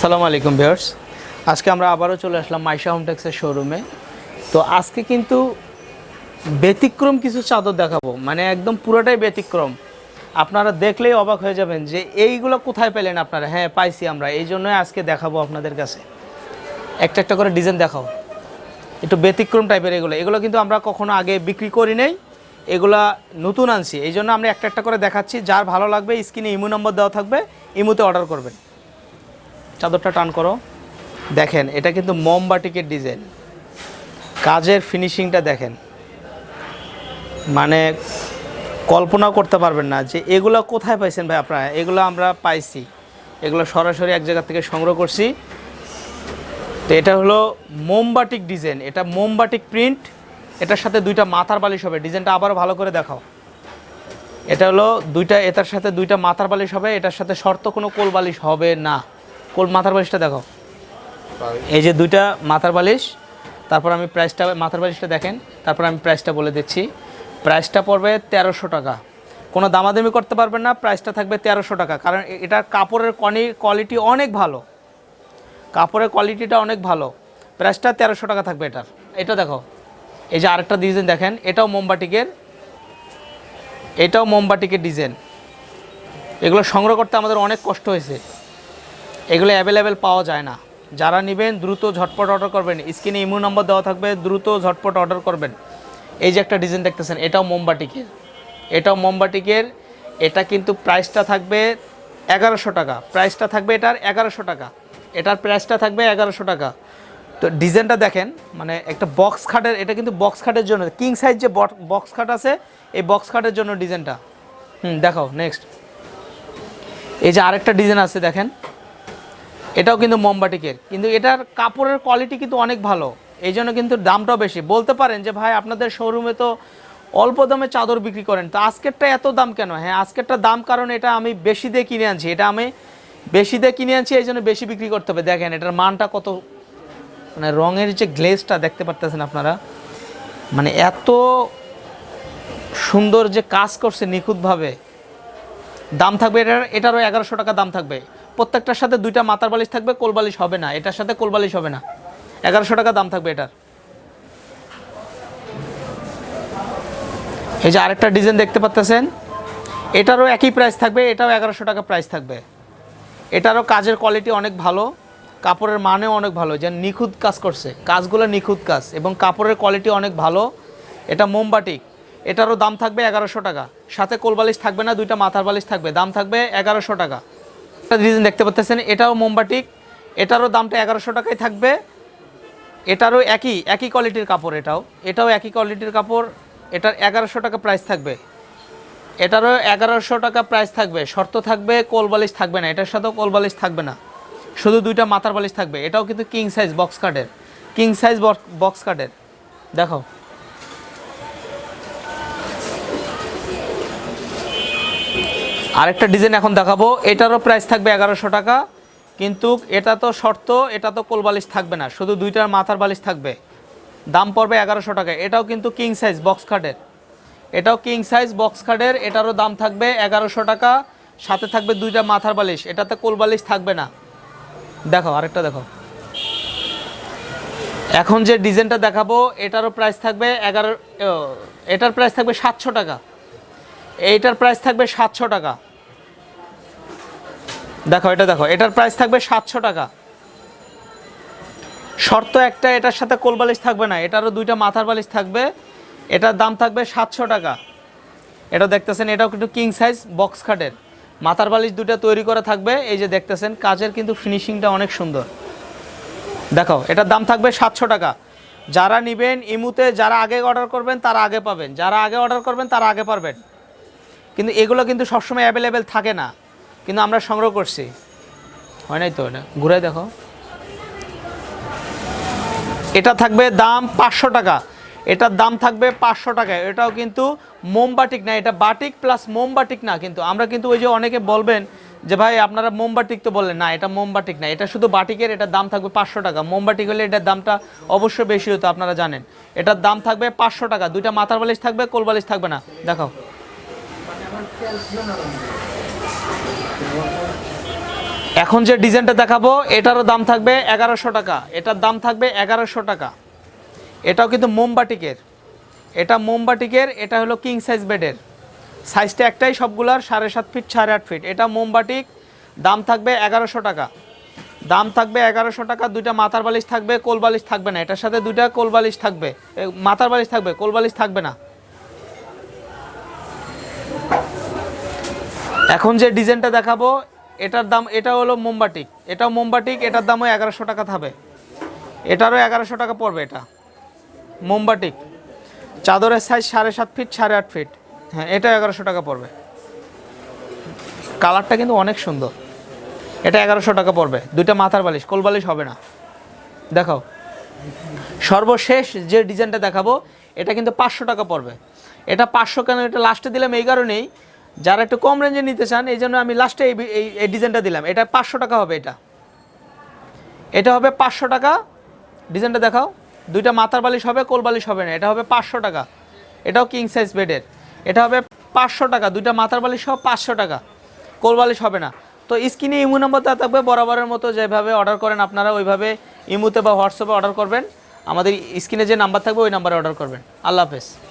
আসসালামু আলাইকুম ভিউয়ার্স। আজকে আমরা আবারও চলে আসলাম মাইশা হোমটেক্সের শোরুমে। তো আজকে কিন্তু ব্যতিক্রম কিছু চাদর দেখাবো। মানে একদম পুরোটাই ব্যতিক্রম। আপনারা দেখলেই অবাক হয়ে যাবেন যে এইগুলো কোথায় পেলেন আপনারা? হ্যাঁ পাইছি আমরা। এই জন্যই আজকে দেখাবো আপনাদের কাছে। একটা একটা করে ডিজাইন দেখাও। একটু ব্যতিক্রম টাইপের এগুলো। এগুলো কিন্তু আমরা কখনো আগে বিক্রি করি নাই। এগুলা নতুন আনছি। এই জন্য আমরা একটা একটা করে দেখাচ্ছি। যার ভালো লাগবে স্ক্রিনে ইমো নম্বর দেওয়া থাকবে। ইমোতে অর্ডার করবেন। চাদরটা টান করো। দেখেন, এটা কিন্তু মোমবাটিকের ডিজাইন। কাজের ফিনিশিংটা দেখেন। মানে কল্পনা করতে পারবেন না যে এগুলো কোথায় পাইছেন ভাই আপনারা? এগুলো আমরা পাইছি। এগুলো সরাসরি এক জায়গা থেকে সংগ্রহ করছি। তো এটা হলো মোমবাটিক ডিজাইন। এটা মোমবাটিক প্রিন্ট এটার সাথে দুইটা মাথার বালিশ হবে। ডিজাইনটা আবারও ভালো করে দেখাও। এটা হলো দুইটা, এটার সাথে দুইটা মাথার বালিশ হবে। এটার সাথে শর্ত কোনো কোল বালিশ হবে না। মাথার বালিশটা দেখো এই যে দুইটা মাথার বালিশ, তারপর আমি প্রাইসটা মাথার বালিশটা দেখেন, তারপর আমি প্রাইসটা বলে দিচ্ছি। প্রাইসটা পড়বে তেরোশো টাকা। কোনো দামাদামি করতে পারবেন না প্রাইসটা থাকবে তেরোশো টাকা। কারণ এটার কাপড়ের কোয়ালিটি অনেক ভালো। কাপড়ের কোয়ালিটিটা অনেক ভালো। প্রাইসটা তেরোশো টাকা থাকবে এটার। এটা দেখো এই যে আরেকটা ডিজাইন দেখেন, এটাও মোমবাটিকের এটাও মোমবাটিকের ডিজাইন এগুলো সংগ্রহ করতে আমাদের অনেক কষ্ট হয়েছে। এগুলো অ্যাভেলেবেল পাওয়া যায় না। যারা নেবেন, দ্রুত ঝটপট অর্ডার করবেন। স্ক্রিনে ইমো নম্বর দেওয়া থাকবে, দ্রুত ঝটপট অর্ডার করবেন। এই যে একটা ডিজাইন দেখতেছেন, এটাও মোমবাটিকের এটাও মোমবাটিকের এটা কিন্তু প্রাইসটা থাকবে এগারোশো টাকা। প্রাইসটা থাকবে এটার এগারোশো টাকা। এটার প্রাইসটা থাকবে এগারোশো টাকা। তো ডিজাইনটা দেখেন মানে একটা বক্স খাটের, এটা কিন্তু বক্স খাটের জন্য। কিং সাইজ যে বক্স খাট আছে, এই বক্স খাটের জন্য ডিজাইনটা। হুম, দেখাও নেক্সট এই যে আরেকটা ডিজাইন আছে, দেখেন। এটাও কিন্তু মোমবাটিকের কিন্তু এটার কাপড়ের কোয়ালিটি কিন্তু অনেক ভালো। এই জন্য কিন্তু দামটাও বেশি। বলতে পারেন যে, ভাই, আপনাদের শোরুমে তো অল্প দামে চাদর বিক্রি করেন। তো আজকেরটা এত দাম কেন? হ্যাঁ আজকেরটা দাম কারণ এটা আমি বেশি দিয়ে কিনে আনছি। এটা আমি বেশি দিয়ে কিনে আনছি, এই জন্য বেশি বিক্রি করতে হবে। দেখেন, এটার মানটা কত মানে রঙের যে গ্লেজটা দেখতে পারতেছেন আপনারা মানে এত সুন্দর যে কাজ করছে নিখুঁতভাবে, দাম থাকবে, এটার, এটারও এগারোশো টাকা দাম থাকবে। প্রত্যেকটার সাথে দুইটা মাথার বালিশ থাকবে কোলবালিশ হবে না। এটার সাথে কোলবালিশ হবে না। এগারোশো টাকা দাম থাকবে এটার। এই যে আরেকটা ডিজাইন দেখতে পাচ্তেছেন, এটারও একই প্রাইস থাকবে, এটাও এগারোশো টাকা প্রাইস থাকবে। এটারও কাজের কোয়ালিটি অনেক ভালো, কাপড়ের মানেও অনেক ভালো। যেন নিখুঁত কাজ করছে, কাজগুলো নিখুঁত কাজ এবং কাপড়ের কোয়ালিটি অনেক ভালো। এটা মোমবাটিক এটারও দাম থাকবে এগারোশো টাকা। সাথে কোলবালিশ থাকবে না, দুইটা মাথার বালিশ থাকবে। দাম থাকবে এগারোশো টাকা। একটা ডিজাইন দেখতে পাচ্ছেন এটাও মোমবাটিক এটারও দামটা এগারোশো টাকায় থাকবে। এটারও একই একই কোয়ালিটির কাপড় এটাও। এটাও একই কোয়ালিটির কাপড়, এটার এগারোশো টাকা প্রাইস থাকবে। এটারও এগারোশো টাকা প্রাইস থাকবে। শর্ত থাকবে, কোল বালিশ থাকবে না। এটার সাথেও কোল বালিশ থাকবে না। শুধু দুইটা মাথার বালিশ থাকবে। এটাও কিন্তু কিং সাইজ বক্স কাটের কিং সাইজ বক্স কাটের দেখো। আরেকটা ডিজাইন এখন দেখাবো। এটারও প্রাইস থাকবে এগারোশো টাকা। কিন্তু এটা তো শর্ত, এটা তো কোল বালিশ থাকবে না। শুধু দুইটার মাথার বালিশ থাকবে। দাম পড়বে এগারোশো টাকা। এটাও কিন্তু কিং সাইজ বক্স কাটের এটাও কিং সাইজ বক্স কার্ডের এটারও দাম থাকবে এগারোশো টাকা। সাথে থাকবে দুইটা মাথার বালিশ। এটাতে কোল বালিশ থাকবে না। দেখো আরেকটা দেখো এখন যে ডিজাইনটা দেখাবো, এটারও প্রাইস থাকবে এগারো, এটার প্রাইস থাকবে সাতশো টাকা। এইটার প্রাইস থাকবে সাতশো টাকা। দেখো, এটা দেখো, এটার প্রাইস থাকবে সাতশো টাকা। শর্ত একটা, এটার সাথে কোল বালিশ থাকবে না, এটারও দুইটা মাথার বালিশ থাকবে, এটার দাম থাকবে সাতশো টাকা। এটা দেখতেছেন, এটাও কিন্তু কিং সাইজ বক্স খাটের মাথার বালিশ দুটো তৈরি করা থাকবে, এই যে দেখতেছেন, কাজের কিন্তু ফিনিশিংটা অনেক সুন্দর। দেখো, এটার দাম থাকবে সাতশো টাকা। যারা নেবেন ইমুতে, যারা আগে অর্ডার করবেন, তারা আগে পাবেন। যারা আগে অর্ডার করবেন, তারা আগে পারবেন। কিন্তু এগুলো কিন্তু সবসময় অ্যাভেলেবেল থাকে না। কিন্তু আমরা সংগ্রহ করছি। হয় নাই তো? এটা ঘুরে দেখো। এটা থাকবে দাম পাঁচশো টাকা। এটার দাম থাকবে পাঁচশো টাকা। এটাও কিন্তু মোমবাটিক না, এটা বাটিক প্লাস মোমবাটিক না। কিন্তু আমরা কিন্তু ওই যে অনেকে বলবেন যে, ভাই, আপনারা মোমবাটিক তো বললেন। না, এটা মোমবাটিক না, এটা শুধু বাটিকের, এটার দাম থাকবে পাঁচশো টাকা। মোমবাটিক হলে এটার দামটা অবশ্যই বেশি হতো, আপনারা জানেন। এটার দাম থাকবে পাঁচশো টাকা। দুইটা মাথার বালিশ থাকবে, কোল বালিশ থাকবে না। দেখাও। এখন যে ডিজাইনটা দেখাবো, এটারও দাম থাকবে এগারোশো টাকা। এটার দাম থাকবে এগারোশো টাকা। এটাও কিন্তু মোমবাটিকের এটা মোমবাটিকের এটা হলো কিং সাইজ বেডের সাইজটা একটাই সবগুলার, সাড়ে সাত ফিট সাড়ে আট ফিট এটা মোমবাটিক দাম থাকবে এগারোশো টাকা। দাম থাকবে এগারোশো টাকা, দুইটা মাথার বালিশ থাকবে, কোল বালিশ থাকবে না। এটার সাথে দুইটা কোল বালিশ থাকবে। মাথার বালিশ থাকবে, কোল বালিশ থাকবে না। এখন যে ডিজাইনটা দেখাবো এটার দাম, এটা হলো মোমবাটিক এটাও মোমবাটিক এটার দামও এগারোশো টাকা থাকবে এটারও এগারোশো টাকা পড়বে এটা। মোমবাটিক চাদরের সাইজ সাড়ে সাত ফিট সাড়ে আট ফিট হ্যাঁ এটা এগারোশো টাকা পড়বে। কালারটা কিন্তু অনেক সুন্দর। এটা এগারোশো টাকা পড়বে। দুইটা মাথার বালিশ, কোল বালিশ হবে না। দেখাও। সর্বশেষ যে ডিজাইনটা দেখাবো, এটা কিন্তু পাঁচশো টাকা পড়বে। এটা পাঁচশো কেন? এটা লাস্টে দিলাম এই কারণেই যারা একটু কম রেঞ্জে নিতে চান, এই জন্য আমি লাস্টে এই এই ডিজাইনটা দিলাম। এটা পাঁচশো টাকা হবে এটা। এটা হবে পাঁচশো টাকা। ডিজাইনটা দেখাও। দুইটা মাথার বালিশ হবে, কোল বালিশ হবে না। এটা হবে পাঁচশো টাকা। এটাও কিং সাইজ বেডের এটা হবে পাঁচশো টাকা। দুইটা মাথার বালিশ সহ পাঁচশো টাকা। কোল বালিশ হবে না। তো স্ক্রিনে ইমু নাম্বার দেওয়া থাকবে, বরাবরের মতো যেভাবে অর্ডার করেন আপনারা, ওইভাবে ইমুতে বা হোয়াটসঅ্যাপে অর্ডার করবেন। আমাদের স্ক্রিনে যে নাম্বার থাকবে, ওই নাম্বারে অর্ডার করবেন। আল্লাহ হাফেজ।